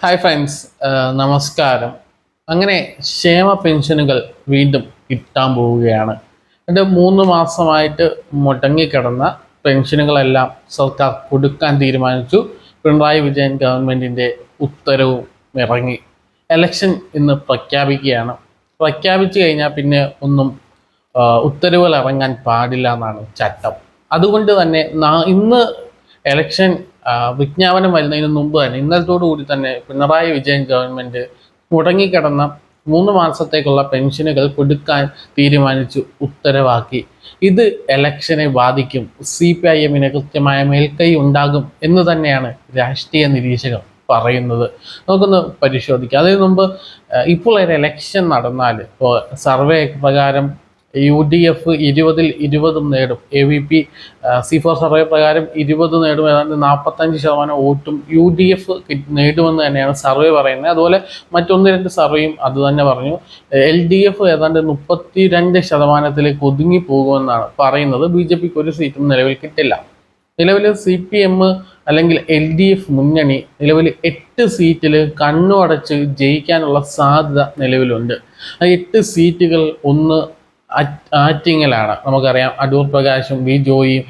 Hi friends നമസ്കാരം. അങ്ങനെ ക്ഷേമ പെൻഷനുകൾ വീണ്ടും കിട്ടാൻ പോവുകയാണ്. എന്റെ മൂന്ന് മാസമായിട്ട് മുടങ്ങിക്കിടന്ന പെൻഷനുകളെല്ലാം സർക്കാർ കൊടുക്കാൻ തീരുമാനിച്ചു. പിണറായി വിജയൻ ഗവൺമെന്റിന്റെ ഉത്തരവും ഇറങ്ങി. എലക്ഷൻ ഇന്ന് പ്രഖ്യാപിക്കുകയാണ്. പ്രഖ്യാപിച്ചു കഴിഞ്ഞാൽ പിന്നെ ഒന്നും ഉത്തരവുകൾ ഇറങ്ങാൻ പാടില്ല എന്നാണ് ചട്ടം. അതുകൊണ്ട് തന്നെ ഇന്ന് എലക്ഷൻ വിജ്ഞാപനം വരുന്നതിന് മുമ്പ് തന്നെ ഇന്നലത്തോടു കൂടി തന്നെ പിണറായി വിജയൻ ഗവൺമെന്റ് മുടങ്ങിക്കിടന്ന മൂന്ന് മാസത്തേക്കുള്ള പെൻഷനുകൾ കൊടുക്കാൻ തീരുമാനിച്ചു ഉത്തരവാക്കി. ഇത് എലക്ഷനെ ബാധിക്കും സി പി ഐ എമ്മിന് കൃത്യമായ മേൽക്കൈ ഉണ്ടാകും എന്ന് തന്നെയാണ് രാഷ്ട്രീയ നിരീക്ഷകർ പറയുന്നത്. നമുക്കൊന്ന് പരിശോധിക്കാം. അതിനു മുമ്പ് ഇപ്പോൾ ഒരു എലക്ഷൻ നടന്നാൽ ഇപ്പോൾ സർവേ പ്രകാരം യു ഡി എഫ് ഇരുപതിൽ ഇരുപതും നേടും. A V P C four survey പ്രകാരം ഇരുപത് നേടും. ഏതാണ്ട് നാൽപ്പത്തഞ്ച് ശതമാനം വോട്ടും യു ഡി എഫ് നേടുമെന്ന് തന്നെയാണ് സർവേ പറയുന്നത്. അതുപോലെ മറ്റൊന്ന് രണ്ട് സർവേയും അത് തന്നെ പറഞ്ഞു. എൽ ഡി എഫ് ഏതാണ്ട് മുപ്പത്തി രണ്ട് ശതമാനത്തിലേക്ക് ഒതുങ്ങി പോകുമെന്നാണ് പറയുന്നത്. ബി ജെ പിക്ക് ഒരു സീറ്റും നിലവിൽ കിട്ടില്ല. നിലവിൽ സി പി എം അല്ലെങ്കിൽ എൽ ഡി എഫ് മുന്നണി നിലവിൽ എട്ട് സീറ്റിൽ കണ്ണു അടച്ച് ജയിക്കാനുള്ള സാധ്യത നിലവിലുണ്ട്. ആ എട്ട് സീറ്റുകൾ ഒന്ന് ആറ്റിങ്ങലാണ്. നമുക്കറിയാം അടൂർ പ്രകാശും വി ജോയിയും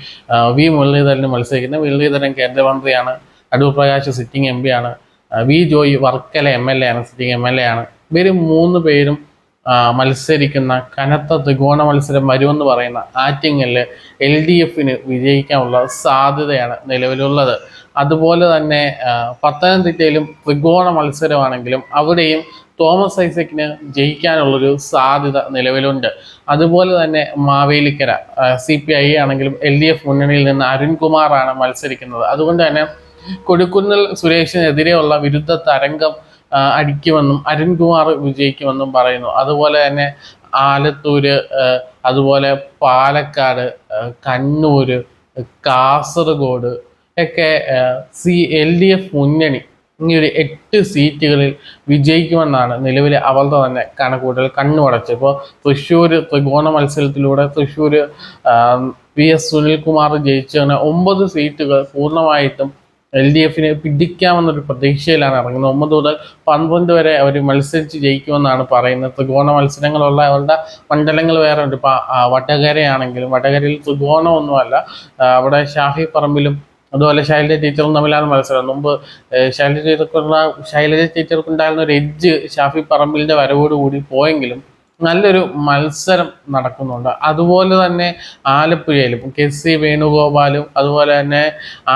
വി മുരളീധരനും മത്സരിക്കുന്നത് മുരളീധരൻ കേന്ദ്രമന്ത്രിയാണ് അടൂർ പ്രകാശ് സിറ്റിംഗ് എം ആണ് V Joy Varkala M L A ആണ് സിറ്റിംഗ് എം എൽ എ ആണ്. ഇവർ മൂന്ന് പേരും മത്സരിക്കുന്ന കനത്ത ത്രികോണ മത്സരം വരുമെന്ന് പറയുന്ന ആറ്റിങ്ങലിൽ എൽ ഡി എഫിന് വിജയിക്കാനുള്ള സാധ്യതയാണ് നിലവിലുള്ളത്. അതുപോലെ തന്നെ പത്തനംതിട്ടയിലും ത്രികോണ മത്സരമാണെങ്കിലും അവിടെയും തോമസ് ഐസക്കിന് ജയിക്കാനുള്ളൊരു സാധ്യത നിലവിലുണ്ട്. അതുപോലെ തന്നെ മാവേലിക്കര സി പി ഐ ആണെങ്കിലും എൽ ഡി എഫ് മുന്നണിയിൽ നിന്ന് അരുൺകുമാറാണ് മത്സരിക്കുന്നത്. അതുകൊണ്ട് തന്നെ കൊടിക്കുന്നിൽ സുരേഷിനെതിരെയുള്ള വിരുദ്ധ തരംഗം അടിക്കുമെന്നും അരുൺകുമാർ വിജയിക്കുമെന്നും പറയുന്നു. അതുപോലെ തന്നെ ആലത്തൂര് അതുപോലെ പാലക്കാട് കണ്ണൂർ കാസർഗോഡ് ഒക്കെ സി എൽ ഡി എഫ് മുന്നണി ഒരു എട്ട് സീറ്റുകളിൽ വിജയിക്കുമെന്നാണ് നിലവിലെ അവളുടെ തന്നെ കണക്കുകൂട്ടൽ കണ്ണുമടച്ച് ഇപ്പോൾ തൃശ്ശൂർ ത്രികോണ മത്സരത്തിലൂടെ തൃശ്ശൂർ പി എസ് സുനിൽകുമാർ ജയിച്ചതിന് ഒമ്പത് സീറ്റുകൾ പൂർണമായിട്ടും എൽ ഡി എഫിനെ പിടിക്കാമെന്നൊരു പ്രതീക്ഷയിലാണ് ഇറങ്ങുന്നത്. ഒമ്പത് മുതൽ പന്ത്രണ്ട് വരെ അവർ മത്സരിച്ച് ജയിക്കുമെന്നാണ് പറയുന്നത്. ത്രികോണ മത്സരങ്ങളുള്ള അവരുടെ മണ്ഡലങ്ങൾ വേറെ ഉണ്ട്. ഇപ്പം വടകരയാണെങ്കിലും വടകരയിൽ ത്രികോണമൊന്നുമല്ല അവിടെ ഷാഹി പറമ്പിലും അതുപോലെ ശൈലജ ടീച്ചറും തമ്മിലാണ് മത്സരം. മുമ്പ് ശൈലജ ടീച്ചർക്കുള്ള ശൈലജ ടീച്ചർക്കുണ്ടായിരുന്ന ഒരു എഡ്ജ് ഷാഫി പറമ്പിലിന്റെ വരവോടുകൂടി പോയെങ്കിലും നല്ലൊരു മത്സരം നടക്കുന്നുണ്ട്. അതുപോലെ തന്നെ ആലപ്പുഴയിലും കെ സി വേണുഗോപാലും അതുപോലെ തന്നെ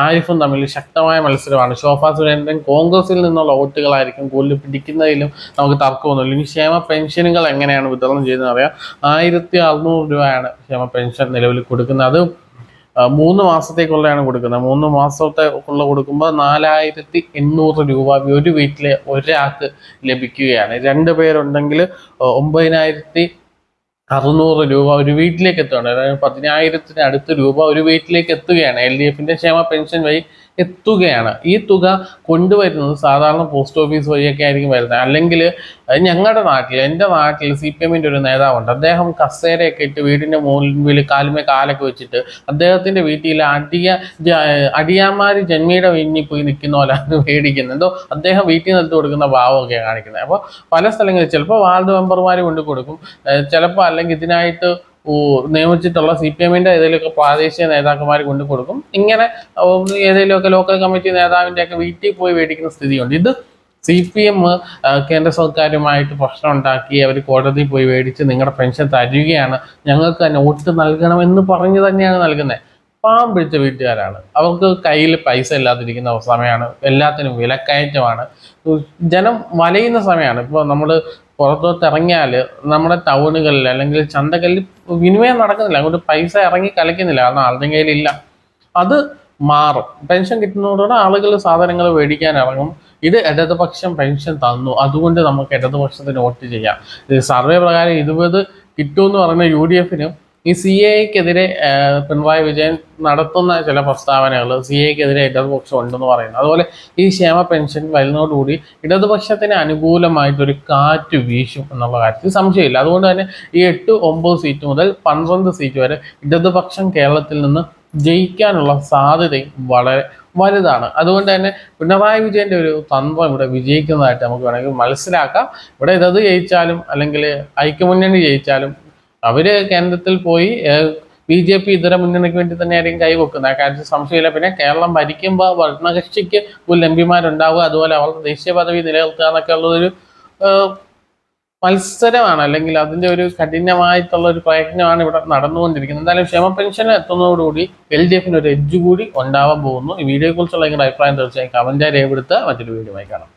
ആരിഫും തമ്മിൽ ശക്തമായ മത്സരമാണ്. ഷോഫ സുരേന്ദ്രൻ കോൺഗ്രസിൽ നിന്നുള്ള വോട്ടുകളായിരിക്കും കൂടുതൽ പിടിക്കുന്നതിലും നമുക്ക് തർക്കമൊന്നുമില്ല ഇനി ക്ഷേമ പെൻഷനുകൾ എങ്ങനെയാണ് വിതരണം ചെയ്യുന്നത് അറിയാം. ആയിരത്തി അറുന്നൂറ് രൂപയാണ് ക്ഷേമ പെൻഷൻ നിലവിൽ കൊടുക്കുന്നത്. അത് മൂന്ന് മാസത്തേക്കുള്ളതാണ് കൊടുക്കുന്നത്. മൂന്ന് മാസത്തെ ഉള്ള കൊടുക്കുമ്പോൾ നാലായിരത്തി എണ്ണൂറ് രൂപ ഒരു വീട്ടിലെ ഒരാൾക്ക് ലഭിക്കുകയാണ്. രണ്ട് പേരുണ്ടെങ്കിൽ ഒമ്പതിനായിരത്തി അറുന്നൂറ് രൂപ ഒരു വീട്ടിലേക്ക് എത്തുകയാണ്. പതിനായിരത്തിന് അടുത്ത് രൂപ ഒരു വീട്ടിലേക്ക് എത്തുകയാണ്. എൽ ഡി എഫിന്റെ ക്ഷേമ പെൻഷൻ വഴി എത്തുകയാണ്. ഈ തുക കൊണ്ടുവരുന്നത് സാധാരണ പോസ്റ്റ് ഓഫീസ് വഴിയൊക്കെ ആയിരിക്കും വരുന്നത്. അല്ലെങ്കിൽ ഞങ്ങളുടെ നാട്ടിൽ എന്റെ നാട്ടിൽ സി പി എമ്മിന്റെ ഒരു നേതാവുണ്ട്. അദ്ദേഹം കസേരയൊക്കെ ഇട്ട് വീടിന്റെ മുമ്പിൽ കാലുമേ കാലൊക്കെ വെച്ചിട്ട് അദ്ദേഹത്തിന്റെ വീട്ടിൽ അടിയ അടിയാമാര് ജന്മിയുടെ വീഞ്ഞി പോയി നിൽക്കുന്ന പോലെയാണ് മേടിക്കുന്നത് എന്തോ അദ്ദേഹം വീട്ടിൽ നിന്ന് കൊടുക്കുന്ന ഭാവമൊക്കെ കാണിക്കുന്നത്. അപ്പോൾ പല സ്ഥലങ്ങളിൽ ചിലപ്പോൾ വാർഡ് മെമ്പർമാർ കൊണ്ട് കൊടുക്കും. ചിലപ്പോൾ അല്ലെങ്കിൽ ഇതിനായിട്ട് നിയമിച്ചിട്ടുള്ള സി പി എമ്മിന്റെ ഏതെങ്കിലുമൊക്കെ പ്രാദേശിക നേതാക്കന്മാർ കൊണ്ട് കൊടുക്കും. ഇങ്ങനെ ഏതെങ്കിലുമൊക്കെ ലോക്കൽ കമ്മിറ്റി നേതാവിന്റെ ഒക്കെ വീട്ടിൽ പോയി മേടിക്കുന്ന സ്ഥിതിയുണ്ട്. ഇത് സി പി എം കേന്ദ്ര സർക്കാരുമായിട്ട് പ്രശ്നം ഉണ്ടാക്കി അവർ കോടതിയിൽ പോയി മേടിച്ച് നിങ്ങളുടെ പെൻഷൻ തരികയാണ്. ഞങ്ങൾക്ക് നോട്ട് നൽകണം എന്ന് പറഞ്ഞ് തന്നെയാണ് നൽകുന്നത് പാവം പിടിച്ച വീട്ടുകാരാണ്. അവർക്ക് കയ്യിൽ പൈസ ഇല്ലാതിരിക്കുന്ന സമയമാണ്. എല്ലാത്തിനും വിലക്കയറ്റമാണ്. ജനം വലയുന്ന സമയമാണ്. ഇപ്പോൾ നമ്മൾ പുറത്തോട്ട് ഇറങ്ങിയാൽ നമ്മുടെ ടൗണുകളിൽ അല്ലെങ്കിൽ ചന്തകളിൽ വിനിമയം നടക്കുന്നില്ല. അങ്ങോട്ട് പൈസ ഇറങ്ങി കലയ്ക്കുന്നില്ല. കാരണം ആളുടെ കയ്യിലില്ല. അത് മാറും. പെൻഷൻ കിട്ടുന്നതോടെ ആളുകൾ സാധനങ്ങൾ മേടിക്കാൻ ഇറങ്ങും. ഇത് ഇടതുപക്ഷം പെൻഷൻ തന്നു. അതുകൊണ്ട് നമുക്ക് ഇടതുപക്ഷത്തിന് വോട്ട് ചെയ്യാം. സർവേ പ്രകാരം ഇരുപത് കിട്ടുമെന്ന് പറഞ്ഞ യു ഡി എഫിന് ഈ സി എക്കെതിരെ പിണറായി വിജയൻ നടത്തുന്ന ചില പ്രസ്താവനകൾ സി എക്കെതിരെ ഇടതുപക്ഷം ഉണ്ടെന്ന് പറയുന്നു. അതുപോലെ ഈ ക്ഷേമ പെൻഷൻ വരുന്നതോടുകൂടി ഇടതുപക്ഷത്തിന് അനുകൂലമായിട്ടൊരു കാറ്റ് വീശും എന്നുള്ള കാര്യത്തിൽ സംശയമില്ല. അതുകൊണ്ട് തന്നെ ഈ എട്ട് ഒമ്പത് സീറ്റ് മുതൽ പന്ത്രണ്ട് സീറ്റ് വരെ ഇടതുപക്ഷം കേരളത്തിൽ നിന്ന് ജയിക്കാനുള്ള സാധ്യതയും വളരെ വലുതാണ്. അതുകൊണ്ട് തന്നെ പിണറായി വിജയന്റെ ഒരു തന്ത്രം ഇവിടെ വിജയിക്കുന്നതായിട്ട് നമുക്ക് വേണമെങ്കിൽ മനസ്സിലാക്കാം. ഇവിടെ ഇതത് ജയിച്ചാലും അല്ലെങ്കിൽ ഐക്യമുന്നണി ജയിച്ചാലും അവർ കേന്ദ്രത്തിൽ പോയി ബി ജെ പി ഇതര മുന്നണിക്ക് വേണ്ടി തന്നെയായിരിക്കും കൈവെക്കുന്നത് ആ കാര്യത്തിൽ സംശയമില്ല. പിന്നെ കേരളം ഭരിക്കുമ്പോൾ ഭരണകക്ഷിക്ക് ഒരു എം പിമാരുണ്ടാവുക അതുപോലെ അവരുടെ ദേശീയ പദവി നിലനിർത്തുക എന്നൊക്കെ ഉള്ളതൊരു ഏഹ്, മത്സരമാണ്. അല്ലെങ്കിൽ അതിന്റെ ഒരു കഠിനമായിട്ടുള്ള ഒരു പ്രയത്നമാണ് ഇവിടെ നടന്നുകൊണ്ടിരിക്കുന്നത്. എന്തായാലും ക്ഷേമ പെൻഷൻ എത്തുന്നതോടുകൂടി എൽ ഡി എഫിന് ഒരു എഡ്ജ് കൂടി ഉണ്ടാവാൻ പോകുന്നു. ഈ വീഡിയോയെക്കുറിച്ചുള്ള നിങ്ങളുടെ അഭിപ്രായം തീർച്ചയായും കമന്റായി രേഖപ്പെടുത്തുക. മറ്റൊരു വീഡിയോ ആയി കാണാം.